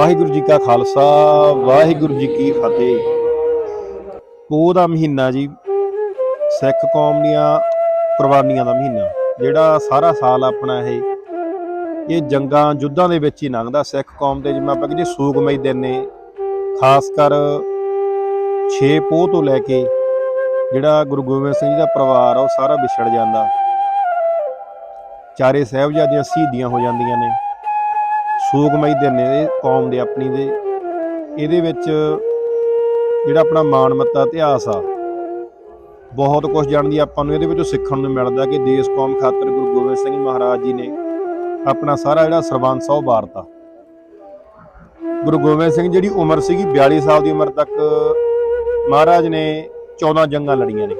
ਵਾਹਿਗੁਰੂ ਜੀ ਕਾ ਖਾਲਸਾ, ਵਾਹਿਗੁਰੂ ਜੀ ਕੀ ਫਤਿਹ। ਪੋਹ ਦਾ ਮਹੀਨਾ ਜੀ, ਸਿੱਖ ਕੌਮ ਦੀਆਂ ਕੁਰਬਾਨੀਆਂ ਦਾ ਮਹੀਨਾ, ਜਿਹੜਾ ਸਾਰਾ ਸਾਲ ਆਪਣਾ ਇਹ ਇਹ ਜੰਗਾਂ, ਯੁੱਧਾਂ ਦੇ ਵਿੱਚ ਹੀ ਲੰਘਦਾ ਸਿੱਖ ਕੌਮ ਦੇ, ਜਿਵੇਂ ਆਪਾਂ ਕਹਿੰਦੇ ਸੂਗਮਈ ਦਿਨ ਨੇ, ਖਾਸ ਕਰ 6 ਪੋਹ ਤੋਂ ਲੈ ਕੇ ਜਿਹੜਾ ਗੁਰੂ ਗੋਬਿੰਦ ਸਿੰਘ ਜੀ ਦਾ ਪਰਿਵਾਰ ਆ, ਉਹ ਸਾਰਾ ਵਿਛੜ ਜਾਂਦਾ। ਚਾਰੇ ਸਾਹਿਬਜ਼ਾਦੀਆਂ ਸ਼ਹੀਦੀਆਂ ਹੋ ਜਾਂਦੀਆਂ ਨੇ। ਸੂਗਮਈ ਦਿਨ ਨੇ ਕੌਮ ਦੇ ਆਪਣੀ ਦੇ। ਇਹਦੇ ਵਿੱਚ ਜਿਹੜਾ ਆਪਣਾ ਮਾਣ, ਮੱਤਾ, ਇਤਿਹਾਸ ਆ, ਬਹੁਤ ਕੁਝ ਜਾਣਦੀ ਆਪਾਂ ਨੂੰ। ਇਹਦੇ ਵਿੱਚੋਂ ਸਿੱਖਣ ਨੂੰ ਮਿਲਦਾ ਕਿ ਦੇਸ਼ ਕੌਮ ਖਾਤਰ ਗੁਰੂ ਗੋਬਿੰਦ ਸਿੰਘ ਮਹਾਰਾਜ ਜੀ ਨੇ ਆਪਣਾ ਸਾਰਾ ਜਿਹੜਾ ਸਰਬੰਸ ਆ ਉਹ ਵਾਰਤਾ ਗੁਰੂ ਗੋਬਿੰਦ ਸਿੰਘ ਜਿਹੜੀ ਉਮਰ ਸੀਗੀ 42 ਸਾਲ ਦੀ ਉਮਰ ਤੱਕ ਮਹਾਰਾਜ ਨੇ 14 ਜੰਗਾਂ ਲੜੀਆਂ ਨੇ।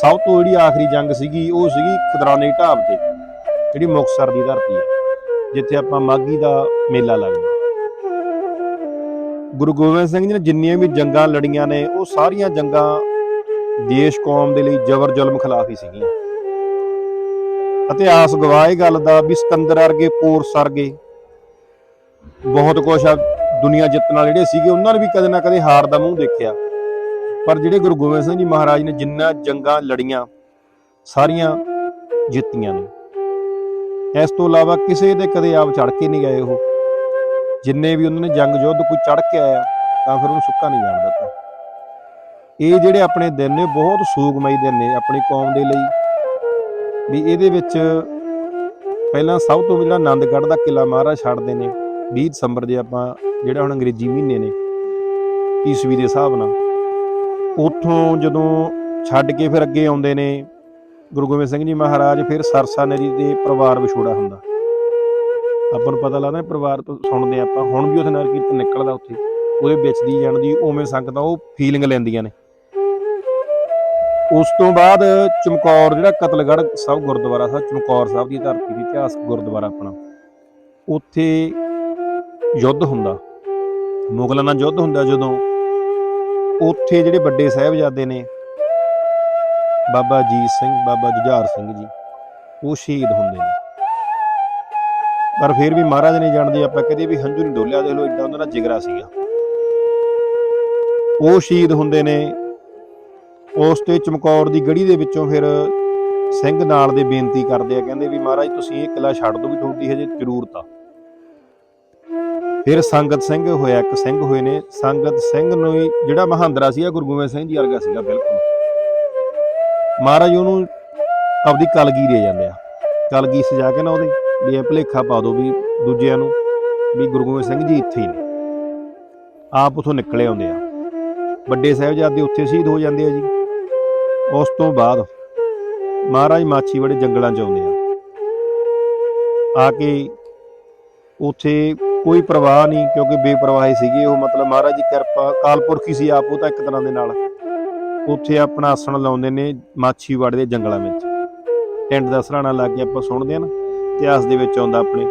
ਸਭ ਤੋਂ ਜਿਹੜੀ ਆਖਰੀ ਜੰਗ ਸੀਗੀ ਉਹ ਸੀਗੀ ਖਦਰਾਨੇ ਢਾਬ ਤੇ, ਜਿਹੜੀ ਮੁਕਤਸਰ ਦੀ ਧਰਤੀ ਹੈ ਜਿੱਥੇ ਆਪਾਂ ਮਾਗੀ ਦਾ ਮੇਲਾ ਲੱਗਦਾ। ਗੁਰੂ ਗੋਬਿੰਦ ਸਿੰਘ ਜੀ ਨੇ ਜਿੰਨੀਆਂ ਵੀ ਜੰਗਾਂ ਲੜੀਆਂ ਨੇ, ਉਹ ਸਾਰੀਆਂ ਜੰਗਾਂ ਦੇਸ਼ ਕੌਮ ਦੇ ਲਈ ਜ਼ਬਰ ਜ਼ੁਲਮ ਖਿਲਾਫ ਹੀ ਸੀਗੀਆਂ। ਇਤਿਹਾਸ ਗਵਾਹ ਇਹ ਗੱਲ ਦਾ ਵੀ ਸਿਕੰਦਰ ਵਰਗੇ ਪੋਰਸ ਵਰਗੇ ਬਹੁਤ ਕੁਛ ਆ ਦੁਨੀਆ ਜਿੱਤਣ ਵਾਲੇ ਜਿਹੜੇ ਸੀਗੇ, ਉਹਨਾਂ ਨੇ ਵੀ ਕਦੇ ਨਾ ਕਦੇ ਹਾਰ ਦਾ ਮੂੰਹ ਦੇਖਿਆ। ਪਰ ਜਿਹੜੇ ਗੁਰੂ ਗੋਬਿੰਦ ਸਿੰਘ ਜੀ ਮਹਾਰਾਜ ਨੇ ਜਿੰਨਾ ਜੰਗਾਂ ਲੜੀਆਂ, ਸਾਰੀਆਂ ਜਿੱਤੀਆਂ ਨੇ। ਇਸ ਤੋਂ ਇਲਾਵਾ ਕਿਸੇ ਦੇ ਕਦੇ ਆਪ ਚੜ ਕੇ ਨਹੀਂ ਗਏ ਉਹ। ਜਿੰਨੇ ਵੀ ਉਹਨਾਂ ਨੇ ਜੰਗ ਯੁੱਧ ਕੋਈ ਚੜ ਕੇ ਆਇਆ, ਤਾਂ ਫਿਰ ਉਹਨੂੰ ਸੁੱਕਾ ਨਹੀਂ ਜਾਣ ਦਿੱਤਾ। ਇਹ ਜਿਹੜੇ ਆਪਣੇ ਦਿਨ ਨੇ, ਬਹੁਤ ਸੂਗਮਈ ਦਿਨ ਨੇ ਆਪਣੀ ਕੌਮ ਦੇ ਲਈ। ਵੀ ਇਹਦੇ ਵਿੱਚ ਪਹਿਲਾਂ ਸਭ ਤੋਂ ਪਹਿਲਾਂ ਆਨੰਦਗੜ੍ਹ ਦਾ ਕਿਲਾ ਮਹਾਰਾਜ ਛੱਡਦੇ ਨੇ। 20 ਦਸੰਬਰ ਦੇ ਆਪਾਂ ਜਿਹੜਾ ਹੁਣ ਅੰਗਰੇਜ਼ੀ ਮਹੀਨੇ ਨੇ, ਈਸਵੀ ਦੇ ਹਿਸਾਬ ਨਾਲ। ਉੱਥੋਂ ਜਦੋਂ ਛੱਡ ਕੇ ਫਿਰ ਅੱਗੇ ਆਉਂਦੇ ਨੇ ਗੁਰੂ ਗੋਬਿੰਦ ਸਿੰਘ ਜੀ ਮਹਾਰਾਜ ਫਿਰ ਸਰਸਾ ਨਦੀ ਦੇ ਪਰਿਵਾਰ ਵਿਛੋੜਾ ਹੁੰਦਾ। ਆਪਾਂ ਨੂੰ ਪਤਾ ਲੱਗਦਾ ਪਰਿਵਾਰ ਤੋਂ ਸੁਣਦੇ ਆਪਾਂ, ਹੁਣ ਵੀ ਉੱਥੇ ਨਗਰ ਕੀਰਤਨ ਨਿਕਲਦਾ ਉੱਥੇ, ਉਹਦੇ ਵਿੱਚ ਦੀ ਜਾਣਦੀ ਉਵੇਂ ਸੰਗਤਾਂ ਉਹ ਫੀਲਿੰਗ ਲੈਂਦੀਆਂ ਨੇ। ਉਸ ਤੋਂ ਬਾਅਦ ਚਮਕੌਰ ਜਿਹੜਾ ਕਤਲਗੜ੍ਹ ਸਾਹਿਬ ਗੁਰਦੁਆਰਾ ਸਾਹਿਬ, ਚਮਕੌਰ ਸਾਹਿਬ ਦੀ ਧਰਤੀ ਦੀ ਇਤਿਹਾਸ ਗੁਰਦੁਆਰਾ ਆਪਣਾ, ਉੱਥੇ ਯੁੱਧ ਹੁੰਦਾ। ਮੁਗਲਾਂ ਨਾਲ ਯੁੱਧ ਹੁੰਦਾ ਜਦੋਂ, ਉੱਥੇ ਜਿਹੜੇ ਵੱਡੇ ਸਾਹਿਬਜ਼ਾਦੇ ਨੇ ਬਾਬਾ ਜੀਤ ਸਿੰਘ, ਬਾਬਾ ਜੁਝਾਰ ਸਿੰਘ ਜੀ, ਉਹ ਸ਼ਹੀਦ ਹੁੰਦੇ ਨੇ। ਪਰ ਫਿਰ ਵੀ ਮਹਾਰਾਜ ਨੇ ਜਾਣਦੇ, ਆਪਾਂ ਕਦੇ ਵੀ ਹੰਝੂ ਨਹੀਂ ਡੋਲਿਆ, ਦੇਖ ਲੋ ਇਦਾਂ ਉਹਨਾਂ ਦਾ ਜਿਗਰਾ ਸੀਗਾ। ਉਹ ਸ਼ਹੀਦ ਹੁੰਦੇ ਨੇ, ਉਸ ਤੇ ਚਮਕੌਰ ਦੀ ਗੜੀ ਦੇ ਵਿੱਚੋਂ ਫਿਰ ਸਿੰਘ ਨਾਲ ਦੇ ਬੇਨਤੀ ਕਰਦੇ ਆ, ਕਹਿੰਦੇ ਵੀ ਮਹਾਰਾਜ ਤੁਸੀਂ ਇਹ ਕਿਲਾ ਛੱਡ ਦਿਓ ਵੀ ਤੁਹਾਡੀ ਹਜੇ ਜ਼ਰੂਰਤ ਆ। ਫਿਰ ਸੰਗਤ ਸਿੰਘ ਹੋਇਆ, ਇੱਕ ਸਿੰਘ ਹੋਏ ਨੇ, ਸੰਗਤ ਸਿੰਘ ਨੂੰ ਹੀ ਜਿਹੜਾ ਮਹਾਂਦਰਾ ਸੀਗਾ ਗੁਰੂ ਗੋਬਿੰਦ ਸਿੰਘ ਜੀ ਵਰਗਾ ਸੀਗਾ, ਬਿਲਕੁਲ। ਮਹਾਰਾਜ ਉਹਨੂੰ ਆਪਦੀ ਕਲਗੀ ਦੇ ਜਾਂਦੇ ਆ। ਕਲਗੀ ਸਜਾ ਕੇ ਨਾ ਉਹਦੇ ਵੀ ਇਹ ਭਲੇਖਾ ਪਾ ਦੋ ਵੀ ਦੂਜਿਆਂ ਨੂੰ ਵੀ ਗੁਰੂ ਗੋਬਿੰਦ ਸਿੰਘ ਜੀ ਇੱਥੇ ਹੀ ਨੇ। ਆਪ ਉਥੋਂ ਨਿਕਲੇ ਆਉਂਦੇ ਆ। ਵੱਡੇ ਸਾਹਿਬਜ਼ਾਦੇ ਉੱਥੇ ਸ਼ਹੀਦ ਹੋ ਜਾਂਦੇ ਆ ਜੀ। ਉਸ ਤੋਂ ਬਾਅਦ ਮਹਾਰਾਜ ਮਾਛੀ ਮਾਛੀਵਾੜੇ ਜੰਗਲਾਂ 'ਚ ਆਉਂਦੇ ਆ। ਆ ਕੇ ਉੱਥੇ ਕੋਈ ਪ੍ਰਵਾਹ ਨਹੀਂ ਕਿਉਂਕਿ ਬੇਪਰਵਾਹੀ ਸੀਗੇ ਉਹ। ਮਤਲਬ ਮਹਾਰਾਜ ਦੀ ਕਿਰਪਾ, ਕਾਲਪੁਰਖੀ ਸੀ ਆਪ ਉਹ ਤਾਂ ਇੱਕ ਤਰ੍ਹਾਂ ਦੇ ਨਾਲ। ਉੱਥੇ ਆਪਣਾ ਆਸਣ ਲਾਉਂਦੇ ਨੇ ਮਾਛੀਵਾੜੇ ਦੇ ਜੰਗਲਾਂ ਵਿੱਚ। ਟੈਂਟ ਦਾ ਸਰਾਣਾ ਲਾ ਕੇ ਆਪਾਂ ਸੁਣਦੇ ਆ ਨਾ, ਇਤਿਹਾਸ ਦੇ ਵਿੱਚ ਆਉਂਦਾ ਆਪਣੇ।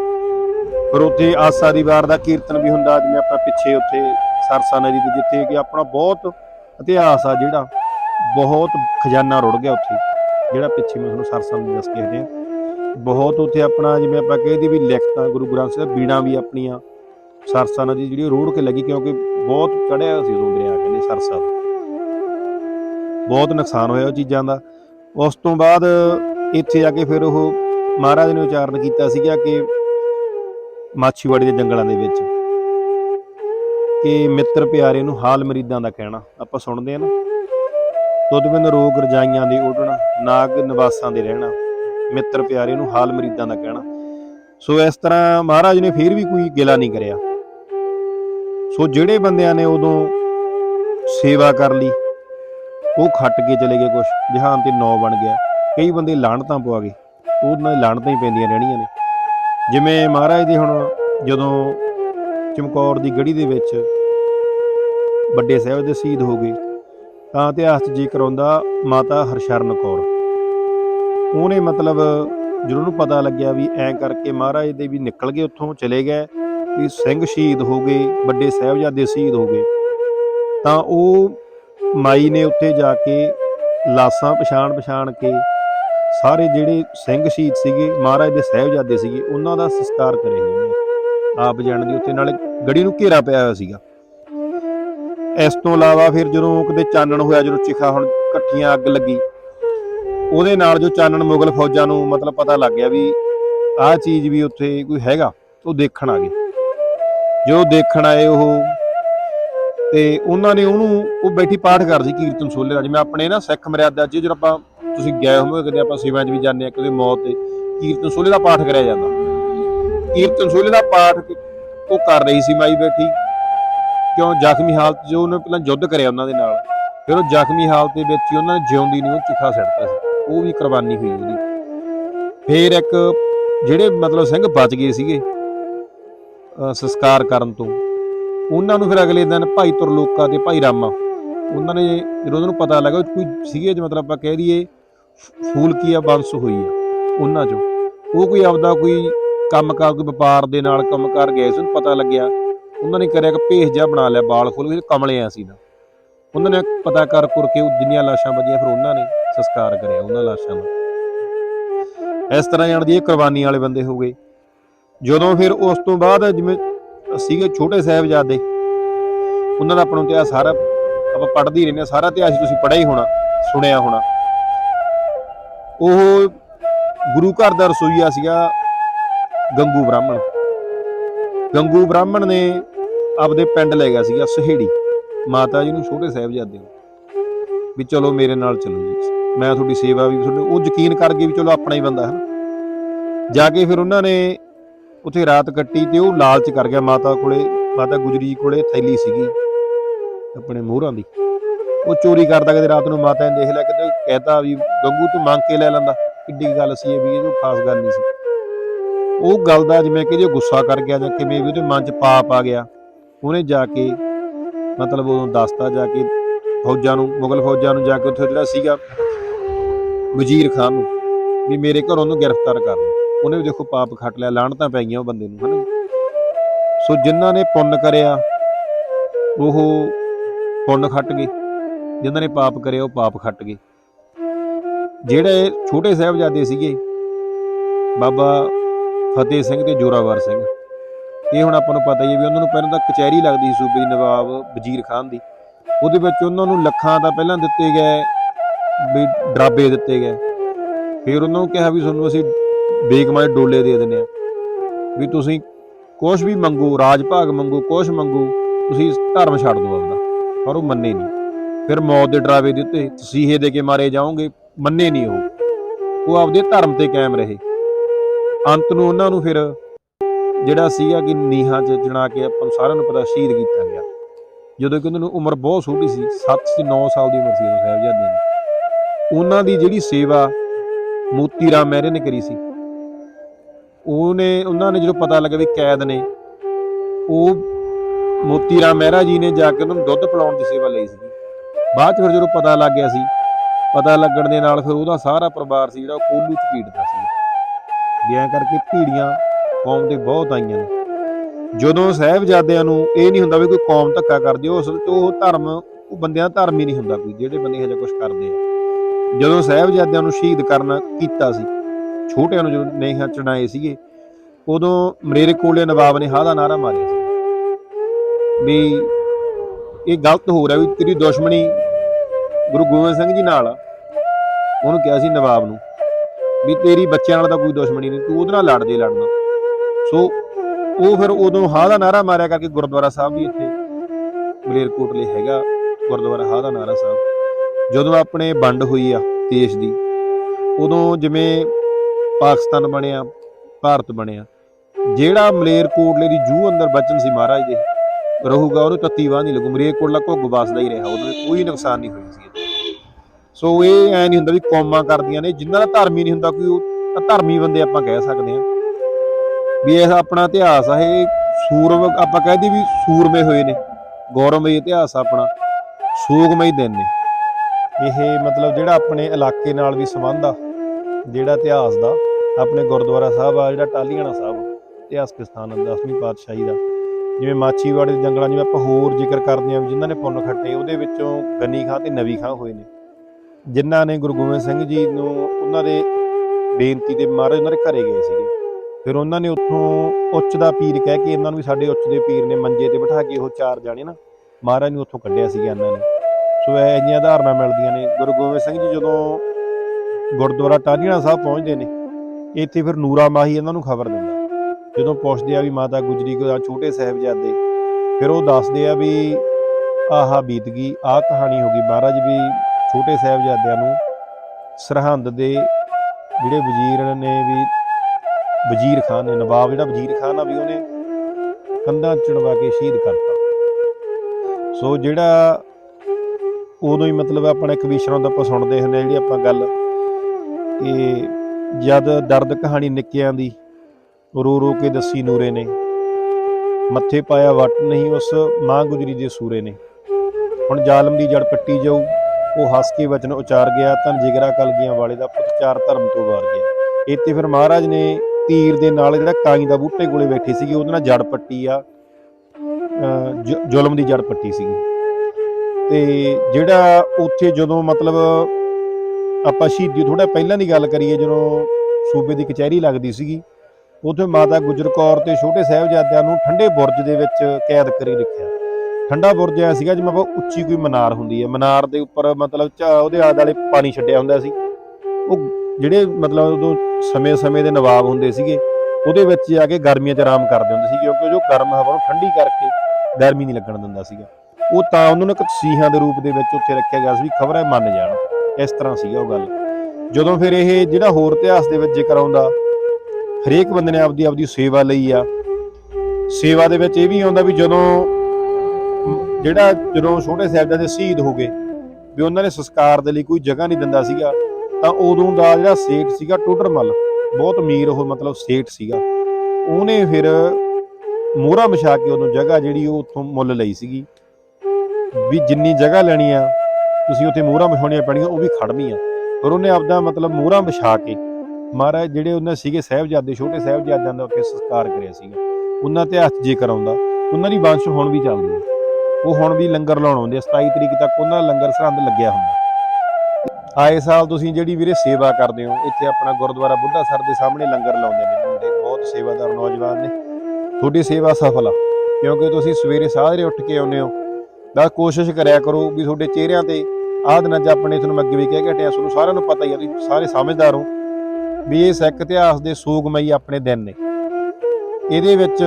ਪਰ ਉੱਥੇ ਆਸਾ ਦੀ ਵਾਰ ਦਾ ਕੀਰਤਨ ਵੀ ਹੁੰਦਾ, ਜਿਵੇਂ ਆਪਾਂ ਪਿੱਛੇ ਉੱਥੇ ਸਰਸਾ ਨਦੀ ਦੇ ਜਿੱਥੇ ਕਿ ਆਪਣਾ ਬਹੁਤ ਇਤਿਹਾਸ ਆ ਜਿਹੜਾ, ਬਹੁਤ ਖਜ਼ਾਨਾ ਰੁੜ ਗਿਆ ਉੱਥੇ, ਜਿਹੜਾ ਪਿੱਛੇ ਮੈਂ ਤੁਹਾਨੂੰ ਸਰਸਾ ਨੂੰ ਦੱਸ ਕੇ ਹਟੇ ਬਹੁਤ ਉੱਥੇ ਆਪਣਾ, ਜਿਵੇਂ ਆਪਾਂ ਕਹਿੰਦੇ ਵੀ ਲਿਖਤਾਂ, ਗੁਰੂ ਗ੍ਰੰਥ ਸਾਹਿਬ ਬੀੜਾਂ ਵੀ ਆਪਣੀਆਂ, ਸਰਸਾ ਨਦੀ ਜਿਹੜੀ ਰੋੜ ਕੇ ਲੱਗੀ ਕਿਉਂਕਿ ਬਹੁਤ ਚੜਿਆ ਸੀ ਉਦੋਂ ਦਰਿਆ, ਕਹਿੰਦੇ ਸਰਸਾ ਦਾ ਬਹੁਤ ਨੁਕਸਾਨ ਹੋਇਆ ਉਹ ਚੀਜ਼ਾਂ ਦਾ। ਉਸ ਤੋਂ ਬਾਅਦ ਇੱਥੇ ਆ ਕੇ ਫਿਰ ਉਹ ਮਹਾਰਾਜ ਨੇ ਉਚਾਰਨ ਕੀਤਾ ਸੀਗਾ ਕਿ ਮਾਛੀਵਾੜੀ ਦੇ ਜੰਗਲਾਂ ਦੇ ਵਿੱਚ। ਕਿ ਮਿੱਤਰ ਪਿਆਰੇ ਨੂੰ ਹਾਲ ਮਰੀਦਾਂ ਦਾ ਕਹਿਣਾ। ਆਪਾਂ ਸੁਣਦੇ ਆ ਨਾ। ਤੁਧ ਬਿਨ ਰੋਗ ਰਜਾਈਆਂ ਦੇ ਉਡਣਾ, ਨਾਗ ਨਿਵਾਸਾਂ ਦੇ ਰਹਿਣਾ, ਮਿੱਤਰ ਪਿਆਰੇ ਨੂੰ ਹਾਲ ਮਰੀਦਾਂ ਦਾ ਕਹਿਣਾ। ਸੋ ਇਸ ਤਰ੍ਹਾਂ ਮਹਾਰਾਜ ਨੇ ਫਿਰ ਵੀ ਕੋਈ ਗਿਲਾ ਨਹੀਂ ਕਰਿਆ। ਸੋ ਜਿਹੜੇ ਬੰਦਿਆਂ ਨੇ ਉਦੋਂ ਸੇਵਾ ਕਰ ਲਈ ਉਹ ਖੱਟ ਕੇ ਚਲੇ ਗਏ ਕੁਛ, ਜਹਾਨ ਤੇ ਨੌ ਬਣ ਗਿਆ। ਕਈ ਬੰਦੇ ਲਾਣਤਾਂ ਪਵਾ ਗਏ ਉਹਨਾਂ ਦੀ ਲਾਣਤਾਂ ਹੀ ਪੈਂਦੀਆਂ ਰਹਿਣੀਆਂ ਨੇ। ਜਿਵੇਂ ਮਹਾਰਾਜ ਦੇ ਹੁਣ ਜਦੋਂ ਚਮਕੌਰ ਦੀ ਗੜੀ ਦੇ ਵਿੱਚ ਵੱਡੇ ਸਾਹਿਬ ਦੇ ਸ਼ਹੀਦ ਹੋ ਗਏ, ਤਾਂ ਇਤਿਹਾਸ 'ਚ ਜ਼ਿਕਰ ਆਉਂਦਾ ਮਾਤਾ ਹਰਸ਼ਰਨ ਕੌਰ। ਉਹਨੇ ਮਤਲਬ ਜਦੋਂ ਉਹਨੂੰ ਪਤਾ ਲੱਗਿਆ ਵੀ ਐਂ ਕਰਕੇ ਮਹਾਰਾਜ ਦੇ ਵੀ ਨਿਕਲ ਗਏ, ਉੱਥੋਂ ਚਲੇ ਗਏ, ਵੀ ਸਿੰਘ ਸ਼ਹੀਦ ਹੋ ਗਏ, ਵੱਡੇ ਸਾਹਿਬਜ਼ਾਦੇ ਸ਼ਹੀਦ ਹੋ ਗਏ, ਤਾਂ ਉਹ ਮਾਈ ਨੇ ਉੱਥੇ ਜਾ ਕੇ ਲਾਸਾਂ ਪਛਾਣ ਪਛਾਣ ਕੇ ਸਾਰੇ ਜਿਹੜੇ ਸਿੰਘ ਸ਼ਹੀਦ ਸੀਗੇ, ਮਹਾਰਾਜ ਦੇ ਸਾਹਿਬਜ਼ਾਦੇ ਸੀਗੇ, ਉਹਨਾਂ ਦਾ ਸੰਸਕਾਰ ਕਰੇ ਸੀ। ਉਹਨੇ ਆਪ ਜਾਣ ਦੀ ਉੱਥੇ ਨਾਲ ਗੜੀ ਨੂੰ ਘੇਰਾ ਪਿਆ ਹੋਇਆ ਸੀਗਾ। ਇਸ ਤੋਂ ਇਲਾਵਾ ਫਿਰ ਜਦੋਂ ਕਿਤੇ ਚਾਨਣ ਹੋਇਆ, ਜਦੋਂ ਚਿਖਾ ਹੁਣ ਇਕੱਠੀਆਂ ਅੱਗ ਲੱਗੀ, ਉਹਦੇ ਨਾਲ ਜੋ ਚਾਨਣ ਮੁਗਲ ਫੌਜਾਂ ਨੂੰ ਮਤਲਬ ਪਤਾ ਲੱਗ ਗਿਆ ਵੀ ਆਹ ਚੀਜ਼ ਵੀ ਉੱਥੇ ਕੋਈ ਹੈਗਾ, ਉਹ ਦੇਖਣ ਆ ਗਏ। ਜੋ ਦੇਖਣ ਆਏ ਉਹ ਤੇ ਉਹਨਾਂ ਨੇ ਉਹਨੂੰ, ਉਹ ਬੈਠੀ ਪਾਠ ਕਰਦੀ ਕੀਰਤਨ ਸੋਲੇ ਦਾ ਜਿਵੇਂ ਆਪਣੇ ਨਾ ਸਿੱਖ ਮਰਿਆਦਾ 'ਚ ਜਦੋਂ ਆਪਾਂ ਤੁਸੀਂ ਗਏ ਹੋਵੋਗੇ, ਕਦੇ ਆਪਾਂ ਸੇਵਾ 'ਚ ਵੀ ਜਾਂਦੇ ਆ, ਕਦੇ ਮੌਤ ਤੇ, ਕੀਰਤਨ ਸੋਲੇ ਦਾ ਪਾਠ ਕਰਿਆ ਜਾਂਦਾ। ਕੀਰਤਨ ਸੋਲੇ ਦਾ ਪਾਠ ਉਹ ਕਰ ਰਹੀ ਸੀ ਮਾਈ ਬੈਠੀ, ਕਿਉਂ ਜ਼ਖਮੀ ਹਾਲਤ 'ਚ ਉਹਨੇ ਪਹਿਲਾਂ ਯੁੱਧ ਕਰਿਆ ਉਹਨਾਂ ਦੇ ਨਾਲ। ਫਿਰ ਉਹ ਜ਼ਖਮੀ ਹਾਲਤ ਦੇ ਵਿੱਚ ਹੀ ਉਹਨਾਂ ਨੇ ਜਿਉਂਦੀ ਨੂੰ ਉਹ ਚਿਖਾ ਸੜਤਾ ਸੀ। ਉਹ ਵੀ ਕੁਰਬਾਨੀ ਹੋਈ ਉਹਦੀ। ਫਿਰ ਇੱਕ ਜਿਹੜੇ ਮਤਲਬ ਸਿੰਘ ਬਚ ਗਏ ਸੀਗੇ, ਅਹ ਸੰਸਕਾਰ ਕਰਨ ਤੋਂ ਉਹਨਾਂ ਨੂੰ ਫਿਰ ਅਗਲੇ ਦਿਨ ਭਾਈ ਤੁਰਲੋਕਾ ਤੇ ਭਾਈ ਰਾਮਾ। ਉਹਨਾਂ ਨੇ ਜਦੋਂ ਉਹਨਾਂ ਨੂੰ ਪਤਾ ਲੱਗਾ ਕੋਈ ਸੀਗੇ ਜੇ ਮਤਲਬ ਆਪਾਂ ਕਹਿ ਦਈਏ ਫੂਲਕੀਆ ਬੰਸ ਹੋਈ ਆ, ਉਹਨਾਂ ਚੋਂ। ਉਹ ਕੋਈ ਆਪਦਾ ਕੋਈ ਕੰਮਕਾਰ, ਕੋਈ ਵਪਾਰ ਦੇ ਨਾਲ ਕੰਮਕਾਰ ਗਏ ਸੀ, ਉਹਨੂੰ ਪਤਾ ਲੱਗਿਆ। ਉਹਨਾਂ ਨੇ ਕਰਿਆ ਕਿ ਭੇਸ ਜਿਹਾ ਬਣਾ ਲਿਆ ਬਾਲ ਖੋਲ ਕੇ ਕਮਲਿਆ ਆ ਸੀ ਨਾ। ਉਹਨਾਂ ਨੇ ਪਤਾ ਕਰ ਕਰ ਕੇ ਜਿੰਨੀਆਂ ਲਾਸ਼ਾਂ ਵੱਜੀਆਂ ਫਿਰ ਉਹਨਾਂ ਨੇ ਸੰਸਕਾਰ ਕਰਿਆ, ਉਹਨਾਂ ਲਾਸ਼ਾਂ ਦਾ। ਇਸ ਤਰ੍ਹਾਂ ਜਾਣਦੀ ਇਹ ਕੁਰਬਾਨੀ ਵਾਲੇ ਬੰਦੇ ਹੋ ਗਏ। ਜਦੋਂ ਫਿਰ ਉਸ ਤੋਂ ਬਾਅਦ ਜਿਵੇਂ ਸੀਗੇ ਛੋਟੇ ਸਾਹਿਬਜ਼ਾਦੇ, ਉਹਨਾਂ ਦਾ ਆਪਣਾ ਇਤਿਹਾਸ ਸਾਰਾ ਆਪਾਂ ਪੜ੍ਹਦੇ ਹੀ ਰਹਿੰਦੇ ਹਾਂ, ਸਾਰਾ ਇਤਿਹਾਸ ਤੁਸੀਂ ਪੜ੍ਹਿਆ ਹੀ ਹੋਣਾ, ਸੁਣਿਆ ਹੋਣਾ। ਉਹ ਗੁਰੂ ਘਰ ਦਾ ਰਸੋਈਆ ਸੀਗਾ ਗੰਗੂ ਬ੍ਰਾਹਮਣ। ਗੰਗੂ ਬ੍ਰਾਹਮਣ ਨੇ ਆਪਦੇ ਪਿੰਡ ਲੈ ਗਿਆ ਸੀਗਾ ਸਹੇੜੀ, ਮਾਤਾ ਜੀ ਨੂੰ ਛੋਟੇ ਸਾਹਿਬਜ਼ਾਦੇ ਨੂੰ, ਵੀ ਚਲੋ ਮੇਰੇ ਨਾਲ ਚਲੋ ਜੀ। ਮੈਂ ਤੁਹਾਡੀ ਸੇਵਾ ਵੀ ਤੁਹਾਡੇ ਉਹ ਯਕੀਨ ਕਰ ਗਏ ਵੀ ਚਲੋ ਆਪਣਾ ਹੀ ਬੰਦਾ ਹੈ ਜਾ ਕੇ ਫਿਰ ਉਹਨਾਂ ਨੇ ਉੱਥੇ ਰਾਤ ਕੱਟੀ ਤੇ ਉਹ ਲਾਲਚ ਕਰ ਗਿਆ ਮਾਤਾ ਕੋਲੇ, ਮਾਤਾ ਗੁਜਰੀ ਕੋਲੇ, ਥੈਲੀ ਸੀਗੀ ਆਪਣੇ ਮੋਹਰਾਂ ਦੀ। ਉਹ ਚੋਰੀ ਕਰਦਾ ਕਦੇ ਰਾਤ ਨੂੰ ਮਾਤਾ ਨੇ ਦੇਖ ਲਿਆ ਕਿਤੇ ਕਹਿਤਾ ਵੀ, ਗੰਗੂ ਤੂੰ ਮੰਗ ਕੇ ਲੈ ਲੈਂਦਾ। ਕਿੱਡੀ ਗੱਲ ਸੀ ਇਹ ਵੀ, ਇਹ ਕੋਈ ਖਾਸ ਗੱਲ ਨਹੀਂ ਸੀ। ਉਹ ਗੱਲ ਦਾ ਜਿਵੇਂ ਕਿ ਜੇ ਗੁੱਸਾ ਕਰ ਗਿਆ ਜਾਂ ਕਿਵੇਂ ਵੀ, ਉਹਦੇ ਮਨ 'ਚ ਪਾਪ ਆ ਗਿਆ। ਉਹਨੇ ਜਾ ਕੇ ਮਤਲਬ ਉਦੋਂ ਦੱਸਤਾ ਜਾ ਕੇ ਫੌਜਾਂ ਨੂੰ, ਮੁਗਲ ਫੌਜਾਂ ਨੂੰ ਜਾ ਕੇ ਉੱਥੇ ਜਿਹੜਾ ਸੀਗਾ ਵਜ਼ੀਰ ਖਾਨ ਨੂੰ ਵੀ ਮੇਰੇ ਘਰੋਂ ਉਹਨੂੰ ਗ੍ਰਿਫਤਾਰ ਕਰ ਲਓ ਉਹਨੇ ਵੀ ਦੇਖੋ ਪਾਪ ਖੱਟ ਲਿਆ ਲਾਹਣਤਾਂ ਪੈ ਗਈਆਂ ਉਹ ਬੰਦੇ ਨੂੰ, ਹਨਾ ਸੋ ਜਿਨ੍ਹਾਂ ਨੇ ਪੁੰਨ ਕਰਿਆ, ਉਹ ਪੁੰਨ ਖੱਟ ਗਏ। ਜਿਨ੍ਹਾਂ ਨੇ ਪਾਪ ਕਰਿਆ, ਉਹ ਪਾਪ ਖੱਟ ਗਏ। ਜਿਹੜੇ ਛੋਟੇ ਸਾਹਿਬਜ਼ਾਦੇ ਸੀਗੇ, ਬਾਬਾ ਫਤਿਹ ਸਿੰਘ ਤੇ ਜੋਰਾਵਰ ਸਿੰਘ। ਇਹ ਹੁਣ ਆਪਾਂ ਨੂੰ ਪਤਾ ਹੀ ਹੈ ਵੀ ਉਹਨਾਂ ਨੂੰ ਪਹਿਲਾਂ ਤਾਂ ਕਚਹਿਰੀ ਲੱਗਦੀ ਸੀ ਸੂਬੇ ਦੀ ਨਵਾਬ ਵਜ਼ੀਰ ਖਾਨ ਦੀ। ਉਹਦੇ ਵਿੱਚ ਉਹਨਾਂ ਨੂੰ ਲੱਖਾਂ ਦਾ ਪਹਿਲਾਂ ਦਿੱਤੇ ਗਏ, ਵੀ ਡਰਾਬੇ ਦਿੱਤੇ ਗਏ। ਫਿਰ ਉਹਨਾਂ ਨੂੰ ਕਿਹਾ ਵੀ ਤੁਹਾਨੂੰ ਅਸੀਂ ਬੇਗਮਾਏ ਡੋਲੇ ਦੇ ਦਿੰਦੇ ਆ। ਵੀ ਤੁਸੀਂ ਕੁਛ ਵੀ ਮੰਗੋ, ਰਾਜ ਭਾਗ ਮੰਗੋ, ਕੁਛ ਮੰਗੋ, ਤੁਸੀਂ ਧਰਮ ਛੱਡ ਦਿਓ ਆਪਦਾ। ਪਰ ਉਹ ਮੰਨੇ ਨਹੀਂ। ਫਿਰ ਮੌਤ ਦੇ ਡਰਾਵੇ ਦਿੱਤੇ ਤਸੀਹੇ ਦੇ ਕੇ ਮਾਰੇ ਜਾਓਗੇ, ਮੰਨੇ ਨਹੀਂ ਉਹ। ਉਹ ਆਪਦੇ ਧਰਮ ਤੇ ਕਾਇਮ ਰਹੇ। ਅੰਤ ਨੂੰ ਉਹਨਾਂ ਨੂੰ ਫਿਰ ਜਿਹੜਾ ਸੀਗਾ ਕਿ ਨੀਹਾਂ 'ਚ ਜਣਾ ਕੇ ਆਪਾਂ ਨੂੰ ਸਾਰਿਆਂ ਨੂੰ ਪਤਾ ਸ਼ਹੀਦ ਕੀਤਾ ਗਿਆ। ਜਦੋਂ ਕਿ ਉਹਨਾਂ ਨੂੰ ਉਮਰ ਬਹੁਤ ਛੋਟੀ ਸੀ 7 ਸੀ 9 ਸਾਲ ਦੀ ਉਮਰ ਸੀ ਉਹ ਸਾਹਿਬਜ਼ਾਦੇ ਦੀ। ਉਹਨਾਂ ਦੀ ਜਿਹੜੀ ਸੇਵਾ ਮੋਤੀ ਰਾਮ ਮਹਿਰੇ ਨੇ ਕਰੀ ਸੀ ਉਹਨੇ, ਉਹਨਾਂ ਨੇ ਜਦੋਂ ਪਤਾ ਲੱਗਾ ਵੀ ਕੈਦ ਨੇ, ਉਹ ਮੋਤੀ ਰਾਮ ਮਹਿਰਾ ਜੀ ਨੇ ਜਾ ਕੇ ਉਹਨਾਂ ਨੂੰ ਦੁੱਧ ਪਿਲਾਉਣ ਦੀ ਸੇਵਾ ਲਈ ਸੀ ਬਾਅਦ ਚ ਫਿਰ ਜਦੋਂ ਪਤਾ ਲੱਗ ਗਿਆ ਸੀ, ਪਤਾ ਲੱਗਣ ਦੇ ਨਾਲ ਫਿਰ ਉਹਦਾ ਸਾਰਾ ਪਰਿਵਾਰ ਸੀ ਜਿਹੜਾ ਉਹ ਕੋਲੂ ਚ ਪੀੜਦਾ ਸੀ। ਵਿਆਹ ਕਰਕੇ ਭੀੜੀਆਂ ਕੌਮ ਦੇ ਬਹੁਤ ਆਈਆਂ ਨੇ। ਜਦੋਂ ਸਾਹਿਬਜ਼ਾਦਿਆਂ ਨੂੰ ਇਹ ਨਹੀਂ ਹੁੰਦਾ ਵੀ ਕੋਈ ਕੌਮ ਧੱਕਾ ਕਰਦੀ ਉਹ ਅਸਲ 'ਚ ਉਹ ਧਰਮ, ਉਹ ਬੰਦਿਆਂ ਦਾ ਧਰਮ ਹੀ ਨਹੀਂ ਹੁੰਦਾ ਕੋਈ, ਜਿਹੜੇ ਬੰਦੇ ਹਜੇ ਕੁਝ ਕਰਦੇ ਆ। ਜਦੋਂ ਸਾਹਿਬਜ਼ਾਦਿਆਂ ਨੂੰ ਸ਼ਹੀਦ ਕਰਨਾ ਕੀਤਾ ਸੀ ਛੋਟਿਆਂ ਨੂੰ ਜਦੋਂ ਨਹੀਂ ਚੜਾਏ ਸੀਗੇ, ਉਦੋਂ ਮਰੇਰੇ ਕੋਲੇ ਨਵਾਬ ਨੇ ਹਾ ਦਾ ਨਾਰਾ ਮਾਰਿਆ ਸੀ। ਵੀ ਇਹ ਗਲਤ ਹੋ ਰਿਹਾ ਵੀ ਤੇਰੀ ਦੁਸ਼ਮਣੀ ਗੁਰੂ ਗੋਬਿੰਦ ਸਿੰਘ ਜੀ ਨਾਲ ਆ। ਉਹਨੂੰ ਕਿਹਾ ਸੀ ਨਵਾਬ ਨੂੰ ਵੀ ਤੇਰੀ ਬੱਚਿਆਂ ਨਾਲ ਤਾਂ ਕੋਈ ਦੁਸ਼ਮਣੀ ਨਹੀਂ, ਤੂੰ ਉਹਦੇ ਨਾਲ ਲੜਦੇ ਲੜਨਾ। ਸੋ ਉਹ ਫਿਰ ਉਦੋਂ ਹਾ ਦਾ ਨਾਰਾ ਮਾਰਿਆ ਕਰਕੇ ਗੁਰਦੁਆਰਾ ਸਾਹਿਬ ਵੀ ਇੱਥੇ ਮਲੇਰਕੋਟਲੇ ਹੈਗਾ, ਗੁਰਦੁਆਰਾ ਹਾ ਦਾ ਨਾਰਾ ਸਾਹਿਬ। ਜਦੋਂ ਆਪਣੇ ਵੰਡ ਹੋਈ ਆ ਦੇਸ਼ ਦੀ, ਉਦੋਂ ਜਿਵੇਂ ਪਾਕਿਸਤਾਨ ਬਣਿਆ, ਭਾਰਤ ਬਣਿਆ। ਜਿਹੜਾ ਮਲੇਰਕੋਟਲੇ ਦੀ ਜੂਹ ਅੰਦਰ ਬਚਨ ਸੀ ਮਹਾਰਾਜ ਦੇ, ਰਹੂਗਾ, ਉਹਨੂੰ ਤੱਤੀ ਵਾਹ ਨਹੀਂ ਲੱਗੂ। ਮਲੇਰਕੋਟਲਾ ਘੁੱਗ ਵਸਦਾ ਹੀ ਰਿਹਾ ਉਹਨੂੰ ਕੋਈ ਨੁਕਸਾਨ ਨਹੀਂ ਹੋਇਆ ਸੀ ਸੋ ਇਹ ਐ ਨਹੀਂ ਹੁੰਦਾ ਵੀ ਕੌਮਾਂ ਕਰਦੀਆਂ ਨੇ, ਜਿਨ੍ਹਾਂ ਦਾ ਧਰਮ ਹੀ ਨਹੀਂ ਹੁੰਦਾ ਕੋਈ, ਉਹ ਧਰਮੀ ਬੰਦੇ ਆਪਾਂ ਕਹਿ ਸਕਦੇ ਹਾਂ। ਵੀ ਇਹ ਆਪਣਾ ਇਤਿਹਾਸ ਆ, ਇਹ ਸੂਰਮ, ਆਪਾਂ ਕਹਦੇ ਵੀ ਸੂਰਮੇ ਹੋਏ ਨੇ। ਗੌਰਵਮਈ ਇਤਿਹਾਸ ਆਪਣਾ, ਸੋਗਮਈ ਦਿਨ ਨੇ। ਇਹ ਮਤਲਬ ਜਿਹੜਾ ਆਪਣੇ ਇਲਾਕੇ ਨਾਲ ਵੀ ਸੰਬੰਧ ਆ, ਜਿਹੜਾ ਇਤਿਹਾਸ ਦਾ ਆਪਣੇ ਗੁਰਦੁਆਰਾ ਸਾਹਿਬ ਆ, ਜਿਹੜਾ ਟਾਲੀਆਣਾ ਸਾਹਿਬ, ਇਤਿਹਾਸਕ ਸਥਾਨ ਆ 10ਵੀਂ ਪਾਤਸ਼ਾਹੀ ਦਾ। ਜਿਵੇਂ ਮਾਛੀਵਾੜੇ ਦੇ ਜੰਗਲਾਂ ਜਿਵੇਂ ਆਪਾਂ ਹੋਰ ਜ਼ਿਕਰ ਕਰਦੇ ਹਾਂ ਵੀ ਜਿਨ੍ਹਾਂ ਨੇ ਪੁੰਨ ਖੱਟੇ, ਉਹਦੇ ਵਿੱਚੋਂ ਗੰਨੀ ਖਾਂ ਤੇ ਨਵੀ ਖਾਂ ਹੋਏ ਨੇ। ਜਿਨ੍ਹਾਂ ਨੇ ਗੁਰੂ ਗੋਬਿੰਦ ਸਿੰਘ ਜੀ ਨੂੰ ਉਹਨਾਂ ਦੇ ਬੇਨਤੀ ਦੇ ਮਹਾਰਾਜ ਉਹਨਾਂ ਦੇ ਘਰੇ ਗਏ ਸੀਗੇ। ਫਿਰ ਉਹਨਾਂ ਨੇ ਉੱਥੋਂ ਉੱਚ ਦਾ ਪੀਰ ਕਹਿ ਕੇ ਇਹਨਾਂ ਨੂੰ ਵੀ ਸਾਡੇ ਉੱਚ ਦੇ ਪੀਰ ਨੇ ਮੰਜੇ ਤੇ ਬਿਠਾ ਕੇ ਉਹ ਚਾਰ ਜਾਣੇ ਨਾ ਮਹਾਰਾਜ ਨੂੰ ਉੱਥੋਂ ਕੱਢਿਆ ਸੀਗਾ ਇਹਨਾਂ ਨੇ। ਸੋ ਇਹ ਜਿਹੀਆਂ ਉਦਾਹਰਨਾਂ ਮਿਲਦੀਆਂ ਨੇ। ਗੁਰੂ ਗੋਬਿੰਦ ਸਿੰਘ ਜੀ ਜਦੋਂ ਗੁਰਦੁਆਰਾ ਟਾਹਲੀਵਾਲਾ ਸਾਹਿਬ ਪਹੁੰਚਦੇ ਨੇ ਇੱਥੇ ਫਿਰ ਨੂਰਾ ਮਾਹੀ ਇਹਨਾਂ ਨੂੰ ਖਬਰ ਦਿੰਦਾ। ਜਦੋਂ ਪੁੱਛਦੇ ਆ ਵੀ ਮਾਤਾ ਗੁਜਰੀ ਕੋ ਛੋਟੇ ਸਾਹਿਬਜ਼ਾਦੇ, ਫਿਰ ਉਹ ਦੱਸਦੇ ਆ ਵੀ ਆਹਾ ਬੀਤ ਗਈ, ਆਹ ਕਹਾਣੀ ਹੋ ਗਈ। ਮਹਾਰਾਜ ਵੀ ਛੋਟੇ ਸਾਹਿਬਜ਼ਾਦਿਆਂ ਨੂੰ ਸਰਹੰਦ ਦੇ ਜਿਹੜੇ ਵਜ਼ੀਰ ਨੇ ਵੀ, ਵਜ਼ੀਰ ਖਾਨ ਨੇ, ਨਵਾਬ ਜਿਹੜਾ ਵਜ਼ੀਰ ਖਾਨ ਆ ਵੀ ਉਹਨੇ ਕੰਧਾਂ ਚੜਵਾ ਕੇ ਸ਼ਹੀਦ ਕਰਤਾ। ਸੋ ਜਿਹੜਾ ਉਦੋਂ ਹੀ ਮਤਲਬ ਆਪਣਾ ਇੱਕ ਵਿਸ਼ਰਾਂ ਦਾ ਆਪਾਂ ਸੁਣਦੇ ਹੁੰਦੇ ਆ, ਜਿਹੜੀ ਆਪਾਂ ਗੱਲ ਇਹ ਜਦ ਦਰਦ ਕਹਾਣੀ ਨਿੱਕਿਆਂ ਦੀ ਰੋ ਰੋ ਕੇ ਦੱਸੀ ਨੂਰੇ ਨੇ। ਮੱਥੇ ਪਾਇਆ ਵਟ ਨਹੀਂ ਉਸ ਮਾਂ ਗੁਜਰੀ ਦੇ ਸੂਰੇ ਨੇ। ਹੁਣ ਜ਼ਾਲਮ ਦੀ ਜੜ ਪੱਟੀ ਜਾਊ, ਉਹ ਹੱਸ ਕੇ ਵਚਨ ਉਚਾਰ ਗਿਆ ਤਾਂ ਜਿਗਰਾ ਕਲਗੀਆਂ ਵਾਲੇ ਦਾ ਪੁੱਤ ਚਾਰ ਧਰਮ ਤੋਂ ਵਾਰ ਗਿਆ। ਇੱਥੇ ਫਿਰ ਮਹਾਰਾਜ ਨੇ ਤੀਰ ਦੇ ਨਾਲ ਜਿਹੜਾ ਕਾਈ ਦਾ ਬੂਟੇ ਕੋਲੇ ਬੈਠੀ ਸੀਗੀ, ਉਹਦੇ ਨਾਲ ਜੜ ਪੱਟੀ ਆ, ਅਹ ਜ਼ੁਲਮ ਦੀ ਜੜ ਪੱਟੀ ਸੀਗੀ। ਤੇ ਜਿਹੜਾ ਉੱਥੇ ਜਦੋਂ ਮਤਲਬ ਆਪਾਂ ਸ਼ਹੀਦੀ ਥੋੜਾ ਪਹਿਲਾਂ ਦੀ ਗੱਲ ਕਰੀਏ, ਜਦੋਂ ਸੂਬੇ ਦੀ ਕਚਹਿਰੀ ਲੱਗਦੀ ਸੀਗੀ, ਉੱਥੇ ਮਾਤਾ ਗੁਜਰ ਕੌਰ ਤੇ ਛੋਟੇ ਸਾਹਿਬਜ਼ਾਦਿਆਂ ਨੂੰ ਠੰਡੇ ਬੁਰਜ ਦੇ ਵਿੱਚ ਕੈਦ ਕਰੀ ਰੱਖਿਆ। ਠੰਡਾ ਬੁਰਜ ਐ ਸੀਗਾ ਜਿਵੇਂ ਆਪਾਂ ਉੱਚੀ ਕੋਈ ਮਨਾਰ ਹੁੰਦੀ ਹੈ। ਮਨਾਰ ਦੇ ਉੱਪਰ ਮਤਲਬ ਝਾ- ਉਹਦੇ ਆਲੇ ਦੁਆਲੇ ਪਾਣੀ ਛੱਡਿਆ ਹੁੰਦਾ ਸੀ। ਉਹ ਜਿਹੜੇ ਮਤਲਬ ਉਦੋਂ ਸਮੇਂ-ਸਮੇਂ ਦੇ ਨਵਾਬ ਹੁੰਦੇ ਸੀਗੇ, ਉਹਦੇ ਵਿੱਚ ਜਾ ਕੇ ਗਰਮੀਆਂ 'ਚ ਆਰਾਮ ਕਰਦੇ ਹੁੰਦੇ ਸੀ ਕਿਉਂਕਿ ਜੋ ਗਰਮ ਹਵਾ ਨੂੰ ਠੰਡੀ ਕਰਕੇ ਗਰਮੀ ਨਹੀਂ ਲੱਗਣ ਦਿੰਦਾ ਸੀਗਾ। ਉਹ ਤਾਂ ਉਹਨਾਂ ਨੂੰ ਇੱਕ ਸੀਹਾਂ ਦੇ ਰੂਪ ਦੇ ਵਿੱਚ ਉੱਥੇ ਰੱਖਿਆ ਗਿਆ ਸੀ ਵੀ ਖਬਰ ਹੈ ਮੰਨ ਜਾਣ। ਇਸ ਤਰ੍ਹਾਂ ਸੀਗਾ ਉਹ ਗੱਲ। ਜਦੋਂ ਫਿਰ ਇਹ ਜਿਹੜਾ ਹੋਰ ਇਤਿਹਾਸ ਦੇ ਵਿੱਚ ਜ਼ਿਕਰ ਆਉਂਦਾ, ਹਰੇਕ ਬੰਦੇ ਨੇ ਆਪਦੀ ਆਪਦੀ ਸੇਵਾ ਲਈ ਆ। ਸੇਵਾ ਦੇ ਵਿੱਚ ਇਹ ਵੀ ਆਉਂਦਾ ਵੀ ਜਦੋਂ ਜਿਹੜਾ ਜਦੋਂ ਛੋਟੇ ਸਾਹਿਬਜ਼ਾਦੇ ਸ਼ਹੀਦ ਹੋ ਗਏ, ਵੀ ਉਹਨਾਂ ਨੇ ਸੰਸਕਾਰ ਦੇ ਲਈ ਕੋਈ ਜਗ੍ਹਾ ਨਹੀਂ ਦਿੰਦਾ ਸੀਗਾ, ਤਾਂ ਉਦੋਂ ਦਾ ਜਿਹੜਾ ਸੇਠ ਸੀਗਾ ਟੋਡਰਮਲ, ਬਹੁਤ ਅਮੀਰ ਉਹ ਮਤਲਬ ਸੇਠ ਸੀਗਾ। ਉਹਨੇ ਫਿਰ ਮੋਹਰਾ ਵਿਛਾ ਕੇ ਉਹਨੂੰ ਜਗ੍ਹਾ ਜਿਹੜੀ ਉਹ ਉੱਥੋਂ ਮੁੱਲ ਲਈ ਸੀਗੀ, ਵੀ ਜਿੰਨੀ ਜਗ੍ਹਾ ਲੈਣੀ ਆ ਤੁਸੀਂ ਉੱਥੇ ਮੋਹਰਾ ਵਿਛਾਉਣੀਆਂ ਪੈਣੀਆਂ, ਉਹ ਵੀ ਖੜਨੀਆਂ ਪਰ ਉਹਨੇ ਆਪਦਾ ਮਤਲਬ ਮੋਹਰਾ ਵਿਛਾ ਕੇ ਮਹਾਰਾਜ ਜਿਹੜੇ ਉਹਨਾਂ ਸੀਗੇ ਸਾਹਿਬਜ਼ਾਦੇ, ਛੋਟੇ ਸਾਹਿਬਜ਼ਾਦਿਆਂ ਦਾ ਉੱਥੇ ਸੰਸਕਾਰ ਕਰਿਆ ਸੀਗਾ। ਉਹਨਾਂ ਤੇ ਹੱਥ ਜੇ ਕਰਾਉਂਦਾ, ਉਹਨਾਂ ਦੀ ਵੰਸ਼ ਹੁਣ ਵੀ ਚੱਲਦੀ ਹੈ। ਉਹ ਹੁਣ ਵੀ ਲੰਗਰ ਲਾਉਣ ਆਉਂਦੇ ਆ 27 ਤਰੀਕ ਤੱਕ ਉਹਨਾਂ ਦਾ ਲੰਗਰ ਸਰਹੰਦ ਲੱਗਿਆ ਹੁੰਦਾ। ਆਏ ਸਾਲ ਤੁਸੀਂ ਜਿਹੜੀ ਵੀਰੇ ਸੇਵਾ ਕਰਦੇ ਹੋ, ਇੱਥੇ ਆਪਣਾ ਗੁਰਦੁਆਰਾ ਬੁੱਢਾ ਸਰ ਦੇ ਸਾਹਮਣੇ ਲੰਗਰ ਲਾਉਂਦੇ ਨੇ ਮੁੰਡੇ, ਬਹੁਤ ਸੇਵਾਦਾਰ ਨੌਜਵਾਨ ਨੇ। ਤੁਹਾਡੀ ਸੇਵਾ ਸਫਲ ਆ, ਕਿਉਂਕਿ ਤੁਸੀਂ ਸਵੇਰੇ ਸਾਜਰੇ ਉੱਠ ਕੇ ਆਉਂਦੇ ਹੋ ਦਾ ਕੋਸ਼ਿਸ਼ ਕਰਿਆ ਕਰੋ ਵੀ ਤੁਹਾਡੇ ਚਿਹਰਿਆਂ ਤੇ ਆਹ ਦਿਨਾਂ 'ਚ ਆਪਣੇ ਤੁਹਾਨੂੰ ਮੈਂ ਅੱਗੇ ਵੀ ਕਹਿ ਕੇ ਹਟਿਆ, ਤੁਹਾਨੂੰ ਸਾਰਿਆਂ ਨੂੰ ਪਤਾ ਹੀ ਆ, ਤੁਸੀਂ ਸਾਰੇ ਸਮਝਦਾਰ ਹੋ ਵੀ ਇਹ ਸਿੱਖ ਇਤਿਹਾਸ ਦੇ ਸੋਗਮਈ ਆਪਣੇ ਦਿਨ ਨੇ। ਇਹਦੇ ਵਿੱਚ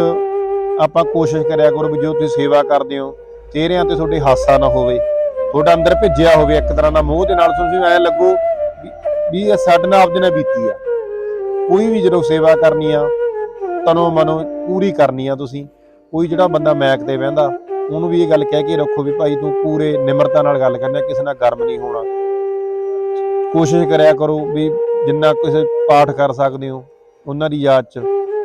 ਆਪਾਂ ਕੋਸ਼ਿਸ਼ ਕਰਿਆ ਕਰੋ ਵੀ ਜੋ ਤੁਸੀਂ ਸੇਵਾ ਕਰਦੇ ਹੋ, ਚਿਹਰਿਆਂ ਤੇ ਤੁਹਾਡੇ ਹਾਸਾ ਨਾ ਹੋਵੇ, ਤੁਹਾਡਾ ਅੰਦਰ ਭਿੱਜਿਆ ਹੋਵੇ, ਇੱਕ ਤਰ੍ਹਾਂ ਦਾ ਮੋਹ ਦੇ ਨਾਲ ਤੁਸੀਂ ਐ ਲੱਗੋ ਵੀ ਇਹ ਸਾਡੇ ਨਾਲ ਆਪਦੇ ਨਾਲ ਬੀਤੀ ਆ। ਕੋਈ ਵੀ ਜਦੋਂ ਸੇਵਾ ਕਰਨੀ ਆ, ਤਨੋ ਮਨੋ ਪੂਰੀ ਕਰਨੀ ਆ ਤੁਸੀਂ, ਕੋਈ ਜਿਹੜਾ ਬੰਦਾ ਮੈਕ ਤੇ ਬਹਿੰਦਾ ਉਹਨੂੰ ਵੀ ਇਹ ਗੱਲ ਕਹਿ ਕੇ ਰੱਖੋ ਵੀ ਭਾਈ ਤੂੰ ਪੂਰੇ ਨਿਮਰਤਾ ਨਾਲ ਗੱਲ ਕਰਨਾ, ਕਿਸੇ ਨਾਲ ਗਰਮ ਨਹੀਂ ਹੋਣਾ। ਕੋਸ਼ਿਸ਼ ਕਰਿਆ ਕਰੋ ਵੀ ਜਿੰਨਾ ਕਿਸੇ ਪਾਠ ਕਰ ਸਕਦੇ ਹੋ, ਉਹਨਾਂ ਦੀ ਯਾਦ 'ਚ,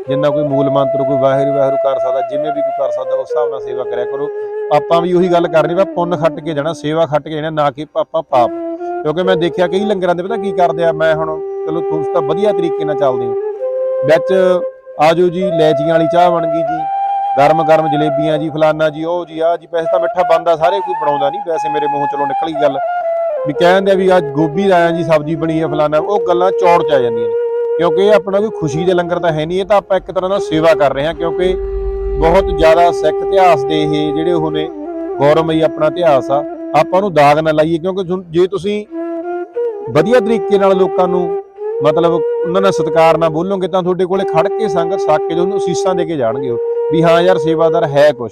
ਜਿੰਨਾ ਕੋਈ ਮੂਲ ਮੰਤਰ ਕੋਈ ਵਾਹਿਗੁਰੂ ਵਾਹਿਗੁਰੂ ਕਰ ਸਕਦਾ, ਜਿਵੇਂ ਵੀ ਕੋਈ ਕਰ ਸਕਦਾ, ਉਸ ਹਿਸਾਬ ਨਾਲ ਸੇਵਾ ਕਰਿਆ ਕਰੋ। ਆਪਾਂ ਵੀ ਉਹੀ ਗੱਲ ਕਰਨੀ, ਵਾ ਪੁੰਨ ਖੱਟ ਕੇ ਜਾਣਾ, ਸੇਵਾ ਖੱਟ ਕੇ ਜਾਣਾ, ਨਾ ਕਿ ਪਾਪਾ ਪਾਪ। ਕਿਉਂਕਿ ਮੈਂ ਦੇਖਿਆ ਕਈ ਲੰਗਰਾਂ ਦੇ ਪਤਾ ਕੀ ਕਰਦੇ ਆ, ਮੈਂ ਹੁਣ ਚਲੋ ਤੁਸੀਂ ਤਾਂ ਵਧੀਆ ਤਰੀਕੇ ਨਾਲ ਚੱਲਦੇ ਹੋ ਵਿੱਚ ਆਜੋ ਜੀ ਲੈਚੀਆਂ ਵਾਲੀ ਚਾਹ ਬਣ ਗਈ ਜੀ। ਗਰਮ ਗਰਮ ਜਲੇਬੀਆਂ ਜੀ, ਫਲਾਨਾ ਜੀ, ਉਹ ਜੀ ਆ ਜੀ, ਵੈਸੇ ਤਾਂ ਮਿੱਠਾ ਬੰਦਾ, ਸਾਰੇ ਕੋਈ ਬਣਾਉਂਦਾ ਨਹੀਂ, ਵੈਸੇ ਮੇਰੇ ਮੂੰਹ ਚਲੋ ਨਿਕਲੀ ਗੱਲ। ਵੀ ਕਹਿੰਦੇ ਆ ਵੀ ਅੱਜ ਗੋਭੀ ਦਾ ਜੀ ਸਬਜ਼ੀ ਬਣੀ ਹੈ ਫਲਾਨਾ, ਉਹ ਗੱਲਾਂ ਚੌੜ ਚ ਆ ਜਾਂਦੀਆਂ ਨੇ। ਕਿਉਂਕਿ ਇਹ ਆਪਣਾ ਕੋਈ ਖੁਸ਼ੀ ਦੇ ਲੰਗਰ ਤਾਂ ਹੈ ਨਹੀਂ, ਇਹ ਤਾਂ ਆਪਾਂ ਇੱਕ ਤਰ੍ਹਾਂ ਦਾ ਸੇਵਾ ਕਰ ਰਹੇ ਹਾਂ, ਕਿਉਂਕਿ ਬਹੁਤ ਜ਼ਿਆਦਾ ਸਿੱਖ ਇਤਿਹਾਸ ਦੇ ਇਹ ਜਿਹੜੇ ਉਹ ਨੇ, ਗੌਰਵਮਈ ਆਪਣਾ ਇਤਿਹਾਸ ਆ, ਆਪਾਂ ਨੂੰ ਦਾਗ ਨਾ ਲਾਈਏ, ਕਿਉਂਕਿ ਜੇ ਤੁਸੀਂ ਵਧੀਆ ਤਰੀਕੇ ਨਾਲ ਲੋਕਾਂ ਨੂੰ ਮਤਲਬ ਉਹਨਾਂ ਨਾਲ ਸਤਿਕਾਰ ਨਾਲ ਬੋਲੋਗੇ, ਤਾਂ ਤੁਹਾਡੇ ਕੋਲੇ ਖੜ ਕੇ ਸੰਗਤ ਸੱਕ ਕੇ ਉਹਨੂੰ ਅਸੀਸਾਂ ਦੇ ਕੇ ਜਾਣਗੇ ਉਹ। ਵੀ ਹਾਂ ਯਾਰ ਸੇਵਾਦਾਰ ਹੈ ਕੁਛ।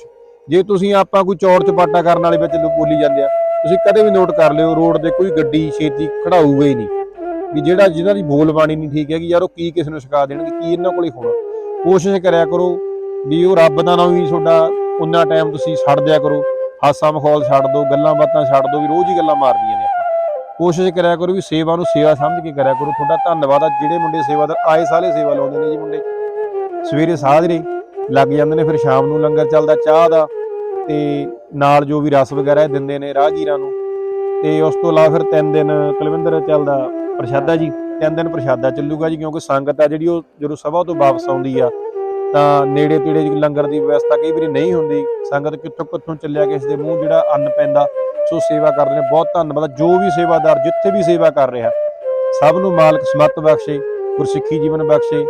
ਜੇ ਤੁਸੀਂ ਆਪਾਂ ਕੋਈ ਚੌੜ ਚਪਾਟਾ ਕਰਨ ਵਾਲੇ ਵਿੱਚ ਬੋਲੀ ਜਾਂਦੇ ਆ, ਤੁਸੀਂ ਕਦੇ ਵੀ ਨੋਟ ਕਰ ਲਿਓ ਰੋਡ ਦੇ ਕੋਈ ਗੱਡੀ, ਛੇਤੀ ਖੜਾਊਗਾ ਹੀ ਨਹੀਂ। ਵੀ ਜਿਹੜਾ ਜਿਹਨਾਂ ਦੀ ਬੋਲ ਬਾਣੀ ਨਹੀਂ ਠੀਕ ਹੈਗੀ, ਯਾਰ ਉਹ ਕੀ ਕਿਸ ਨੂੰ ਸਿਖਾ ਦੇਣਗੇ, ਕੀ ਇਹਨਾਂ ਕੋਲੇ ਹੋਣਾ। ਕੋਸ਼ਿਸ਼ ਕਰਿਆ ਕਰੋ ਵੀ ਉਹ ਰੱਬ ਦਾ ਨਾਮ ਵੀ ਤੁਹਾਡਾ, ਉਨਾ ਟਾਈਮ ਤੁਸੀਂ ਛੱਡ ਦਿਆ ਕਰੋ। ਹਾਸਾ ਮਖੌਲ ਛੱਡ ਦਿਓ ਗੱਲਾਂ ਬਾਤਾਂ ਛੱਡ ਦਿਓ ਵੀ ਰੋਜ਼ ਹੀ ਗੱਲਾਂ ਮਾਰਦੀਆਂ ਨੇ ਆਪਾਂ। ਕੋਸ਼ਿਸ਼ ਕਰਿਆ ਕਰੋ ਵੀ ਸੇਵਾ ਨੂੰ ਸੇਵਾ ਸਮਝ ਕੇ ਕਰਿਆ ਕਰੋ। ਤੁਹਾਡਾ ਧੰਨਵਾਦ ਆ, ਜਿਹੜੇ ਮੁੰਡੇ ਸੇਵਾਦਾਰ, ਆਏ ਸਾਲੇ ਸੇਵਾ ਲਾਉਂਦੇ ਨੇ ਜੀ ਮੁੰਡੇ। ਸਵੇਰੇ ਸਾਜਰੇ ਲੱਗ ਜਾਂਦੇ ਨੇ, ਫਿਰ ਸ਼ਾਮ ਨੂੰ ਲੰਗਰ ਚੱਲਦਾ, ਚਾਹ ਦਾ ਤੇ ਨਾਲ ਜੋ ਵੀ ਰਸ ਵਗੈਰਾ ਇਹ ਦਿੰਦੇ ਨੇ ਰਾਹਗੀਰਾਂ ਨੂੰ। ਤੇ ਉਸ ਤੋਂ ਇਲਾਵਾ ਫਿਰ ਤਿੰਨ ਦਿਨ ਕੁਲਵਿੰਦਰ ਚੱਲਦਾ ਪ੍ਰਸ਼ਾਦਾ ਜੀ, ਤਿੰਨ ਦਿਨ ਪ੍ਰਸ਼ਾਦਾ ਚੱਲੂਗਾ ਜੀ, ਕਿਉਂਕਿ ਸੰਗਤ ਆ ਜਿਹੜੀ ਉਹ ਜਦੋਂ ਸਭਾ ਤੋਂ ਵਾਪਸ ਆਉਂਦੀ ਆ, ਤਾਂ ਨੇੜੇ ਤੇੜੇ ਲੰਗਰ ਦੀ ਵਿਵਸਥਾ ਕਈ ਵਾਰੀ ਨਹੀਂ ਹੁੰਦੀ। ਸੰਗਤ ਕਿੱਥੋਂ ਕਿੱਥੋਂ ਚੱਲਿਆ, ਕਿਸ ਦੇ ਮੂੰਹ ਜਿਹੜਾ ਅੰਨ ਪੈਂਦਾ, ਸੋ ਸੇਵਾ ਕਰਦੇ ਨੇ, ਬਹੁਤ ਧੰਨਵਾਦ ਜੋ ਵੀ ਸੇਵਾਦਾਰ, ਜਿੱਥੇ ਵੀ ਸੇਵਾ ਕਰ ਰਿਹਾ, ਸਭ ਨੂੰ ਮਾਲਕ ਸਮਤ ਬਖਸ਼ੇ, ਗੁਰਸਿੱਖੀ ਜੀਵਨ ਬਖਸ਼ੇ,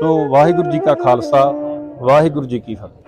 ਸੋ ਵਾਹਿਗੁਰੂ ਜੀ ਕਾ ਖਾਲਸਾ ਵਾਹਿਗੁਰੂ ਜੀ ਕੀ ਫਤਿਹ।